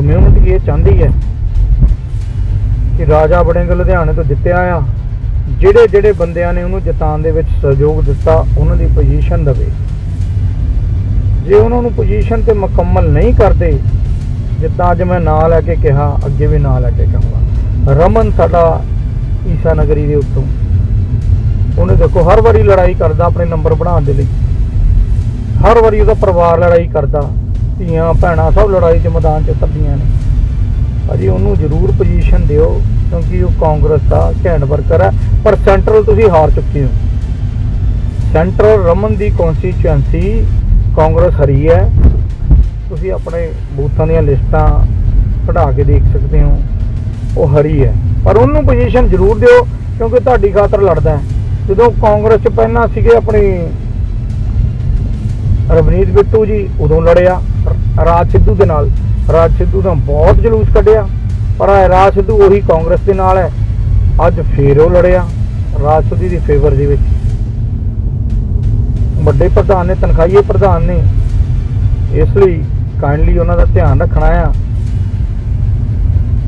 Community ਇਹ ਚਾਹੁੰਦੀ ਹੈ ਕਿ ਰਾਜਾ ਬੜਿੰਗ ਲੁਧਿਆਣੇ ਤੋਂ ਜਿੱਤਿਆ ਆ, ਜਿਹੜੇ ਜਿਹੜੇ ਬੰਦਿਆਂ ਨੇ ਉਹਨੂੰ ਜਿਤਾਉਣ ਦੇ ਵਿੱਚ ਸਹਿਯੋਗ ਦਿੱਤਾ, ਉਹਨਾਂ ਦੀ ਪੋਜੀਸ਼ਨ ਦਵੇ। ਜੇ ਉਹਨਾਂ ਨੂੰ ਪੋਜੀਸ਼ਨ ਤੇ ਮੁਕੰਮਲ ਨਹੀਂ ਕਰਦੇ, ਜਿੱਦਾਂ ਅੱਜ ਮੈਂ ਨਾਂ ਲੈ ਕੇ ਕਿਹਾ, ਅੱਗੇ ਵੀ ਨਾਂ ਲੈ ਕੇ ਕਹਾਂਗਾ। ਰਮਨ ਸਾਡਾ ਈਸਾ ਨਗਰੀ ਦੇ ਉੱਤੋਂ। ਉਹਨੇ ਦੇਖੋ, ਹਰ ਵਾਰੀ ਲੜਾਈ ਕਰਦਾ, ਆਪਣੇ ਨੰਬਰ ਬਣਾਉਣ ਦੇ ਲਈ। ਹਰ ਵਾਰੀ ਉਹਦਾ ਪਰਿਵਾਰ ਲੜਾਈ ਕਰਦਾ। ਧੀਆਂ ਭੈਣਾਂ ਸਭ ਲੜਾਈ 'ਚ ਮੈਦਾਨ 'ਚ ਉਤਰਦੀਆਂ ਨੇ। ਅਜੀ ਉਹਨੂੰ ਜ਼ਰੂਰ ਪੋਜੀਸ਼ਨ ਦਿਓ, ਕਿਉਂਕਿ ਉਹ ਕਾਂਗਰਸ ਦਾ ਘੈਂਟ ਵਰਕਰ ਹੈ। ਪਰ ਸੈਂਟਰਲ ਤੁਸੀਂ ਹਾਰ ਚੁੱਕੇ ਹੋ। ਸੈਂਟਰਲ ਰਮਨ ਦੀ ਕਨਸਟੀਚੁਐਂਸੀ ਕਾਂਗਰਸ ਹਰੀ ਹੈ। ਤੁਸੀਂ ਆਪਣੇ ਬੂਥਾਂ ਦੀਆਂ ਲਿਸਟਾਂ ਕਢਾ ਕੇ ਦੇਖ ਸਕਦੇ ਹੋ, ਉਹ ਹਰੀ ਹੈ। ਪਰ ਉਹਨੂੰ ਪੋਜੀਸ਼ਨ ਜ਼ਰੂਰ ਦਿਓ, ਕਿਉਂਕਿ ਤੁਹਾਡੀ ਖਾਤਰ ਲੜਦਾ ਹੈ। ਜਦੋਂ ਕਾਂਗਰਸ 'ਚ ਪਹਿਲਾਂ ਸੀਗੇ ਆਪਣੀ ਰਵਨੀਤ ਬਿੱਟੂ ਜੀ, ਉਦੋਂ ਲੜਿਆ। ਰਾਜ ਸਿੱਧੂ ਦੇ ਨਾਲ। ਰਾਜ ਸਿੱਧੂ ਦਾ ਬਹੁਤ ਜਲੂਸ ਕੱਢਿਆ, ਪਰ ਇਹ ਰਾਜ ਸਿੱਧੂ ਉਹੀ ਕਾਂਗਰਸ ਦੇ ਨਾਲ ਹੈ। ਅੱਜ ਫੇਰ ਉਹ ਲੜਿਆ, ਰਾਜ ਸਿੱਧੂ ਦੀ ਫੇਵਰ ਦੇ ਵਿੱਚ। ਵੱਡੇ ਪ੍ਰਧਾਨ ਨੇ, ਤਨਖਾਹੀਏ ਪ੍ਰਧਾਨ ਨੇ। ਇਸ ਲਈ ਕਾਈਂਡਲੀ ਉਹਨਾਂ ਦਾ ਧਿਆਨ ਰੱਖਣਾ ਆ।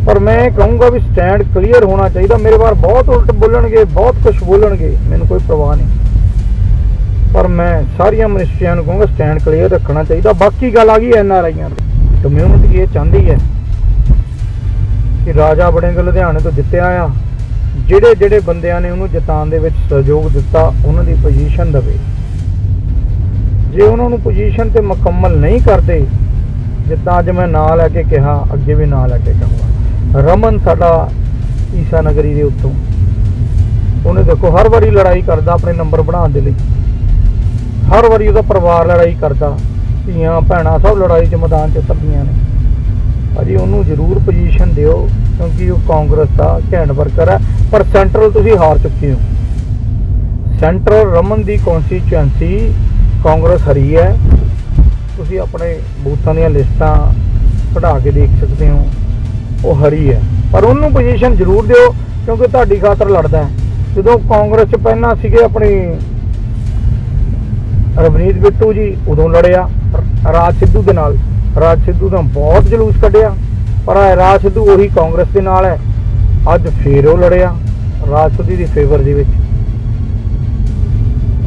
ਪਰ ਮੈਂ ਕਹੂੰਗਾ ਵੀ ਸਟੈਂਡ ਕਲੀਅਰ ਹੋਣਾ ਚਾਹੀਦਾ। ਮੇਰੇ ਬਾਰ ਬਹੁਤ ਉਲਟ ਬੋਲਣਗੇ, ਬਹੁਤ ਕੁਝ ਬੋਲਣਗੇ। ਮੈਨੂੰ ਕੋਈ ਪਰਵਾਹ ਨਹੀਂ। ਮੈਂ ਸਾਰੀਆਂ ਮਿਨਿਸਟਰੀਆਂ ਨੂੰ ਕਹੂੰਗਾ ਸਟੈਂਡ ਕਲੀਅਰ ਰੱਖਣਾ ਚਾਹੀਦਾ। ਬਾਕੀ ਗੱਲ ਆ ਗਈ ਐਨ ਆਰ ਆਈਆਂ ਕਮਿਊਨਿਟੀ ਇਹ ਚਾਹੁੰਦੀ ਹੈ ਕਿ ਰਾਜਾ ਬੜਿੰਗ ਲੁਧਿਆਣੇ ਤੋਂ ਜਿੱਤਿਆ ਆ। ਜਿਹੜੇ ਜਿਹੜੇ ਬੰਦਿਆਂ ਨੇ ਉਹਨੂੰ ਜਿਤਾਉਣ ਦੇ ਵਿੱਚ ਸਹਿਯੋਗ ਦਿੱਤਾ, ਉਹਨਾਂ ਦੀ ਪੋਜੀਸ਼ਨ ਦਵੇ। ਜੇ ਉਹਨਾਂ ਨੂੰ ਪੋਜੀਸ਼ਨ ਤੇ ਮੁਕੰਮਲ ਨਹੀਂ ਕਰਦੇ, ਜਿੱਦਾਂ ਅੱਜ ਮੈਂ ਨਾਂ ਲੈ ਕੇ ਕਿਹਾ, ਅੱਗੇ ਵੀ ਨਾਂ ਲੈ ਕੇ ਕਹਾਂਗਾ। ਰਮਨ ਸਾਡਾ ਈਸਾ ਨਗਰੀ ਦੇ ਉੱਤੋਂ। ਉਹਨੇ ਦੇਖੋ ਹਰ ਵਾਰੀ ਲੜਾਈ ਕਰਦਾ, ਆਪਣੇ ਨੰਬਰ ਬਣਾਉਣ ਦੇ ਲਈ। ਹਰ ਵਾਰੀ ਉਹਦਾ ਪਰਿਵਾਰ ਲੜਾਈ ਕਰਦਾ, ਧੀਆਂ ਭੈਣਾਂ ਸਭ ਲੜਾਈ 'ਚ ਮੈਦਾਨ 'ਚ ਉਤਰਦੀਆਂ ਨੇ। ਭਾਜੀ ਉਹਨੂੰ ਜ਼ਰੂਰ ਪੋਜੀਸ਼ਨ ਦਿਓ, ਕਿਉਂਕਿ ਉਹ ਕਾਂਗਰਸ ਦਾ ਘੈਂਟ ਵਰਕਰ ਹੈ, ਪਰ ਸੈਂਟਰਲ ਤੁਸੀਂ ਹਾਰ ਚੁੱਕੇ ਹੋ। ਸੈਂਟਰਲ ਰਮਨ ਦੀ ਕਨਸਟੀਚੁਐਂਸੀ ਕਾਂਗਰਸ ਹਰੀ ਹੈ। ਤੁਸੀਂ ਆਪਣੇ ਬੂਥਾਂ ਦੀਆਂ ਲਿਸਟਾਂ ਕਢਾ ਕੇ ਦੇਖ ਸਕਦੇ ਹੋ, ਉਹ ਹਰੀ ਹੈ। ਪਰ ਉਹਨੂੰ ਪੋਜੀਸ਼ਨ ਜ਼ਰੂਰ ਦਿਓ, ਕਿਉਂਕਿ ਤੁਹਾਡੀ ਖਾਤਰ ਲੜਦਾ ਹੈ। ਜਦੋਂ ਕਾਂਗਰਸ 'ਚ ਪਹਿਲਾਂ ਸੀਗੇ ਆਪਣੀ ਰਵਨੀਤ ਬਿੱਟੂ ਜੀ ਉਦੋਂ ਲੜਿਆ ਰਾਜ ਸਿੱਧੂ ਦੇ ਨਾਲ। ਰਾਜ ਸਿੱਧੂ ਦਾ ਬਹੁਤ ਜਲੂਸ ਕੱਢਿਆ, ਪਰ ਰਾਜ ਸਿੱਧੂ ਉਹੀ ਕਾਂਗਰਸ ਦੇ ਨਾਲ ਹੈ। ਅੱਜ ਫੇਰ ਉਹ ਲੜਿਆ, ਰਾਜ ਸਿੱਧੂ ਦੀ ਫੇਵਰ ਦੇ ਵਿੱਚ।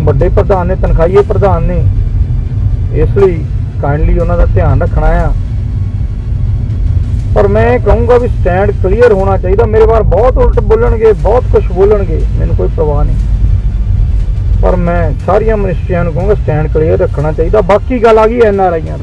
ਵੱਡੇ ਪ੍ਰਧਾਨ ਨੇ, ਤਨਖਾਹੀਏ ਪ੍ਰਧਾਨ ਨੇ। ਇਸ ਲਈ ਕਾਈਂਡਲੀ ਉਹਨਾਂ ਦਾ ਧਿਆਨ ਰੱਖਣਾ ਆ। ਪਰ ਮੈਂ ਕਹੂੰਗਾ ਵੀ ਸਟੈਂਡ ਕਲੀਅਰ ਹੋਣਾ ਚਾਹੀਦਾ। ਮੇਰੇ ਬਾਰ ਬਹੁਤ ਉਲਟ ਬੋਲਣਗੇ, ਬਹੁਤ ਕੁਝ ਬੋਲਣਗੇ। ਮੈਨੂੰ ਕੋਈ ਪਰਵਾਹ ਨਹੀਂ। ਪਰ ਮੈਂ ਸਾਰੀਆਂ ਮਿਨਿਸਟਰੀਆਂ ਨੂੰ ਕਹੂੰਗਾ ਸਟੈਂਡ ਕਲੀਅਰ ਰੱਖਣਾ ਚਾਹੀਦਾ। ਬਾਕੀ ਗੱਲ ਆ ਗਈ ਐਨ ਆਰ ਆਈਆਂ